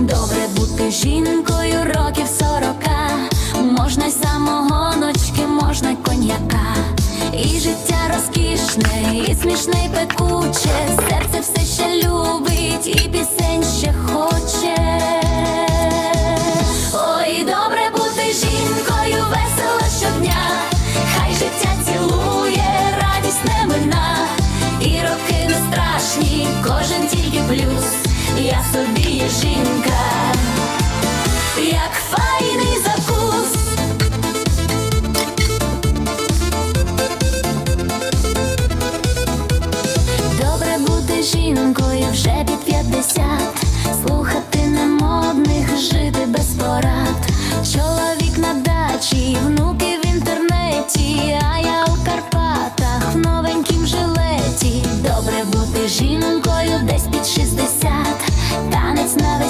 Добре бути жінкою років сорока, можна й самогоночки, можна й коньяка. І життя розкішне, і смішне, і пекуче, серце все ще любить, і пісень ще хоче. Ой, добре бути жінкою, весело щодня, хай життя цілує, радість не мина, і роки не страшні, кожен тільки плюс собі є жінка, як файний закус. Добре бути жінкою вже під п'ятдесят.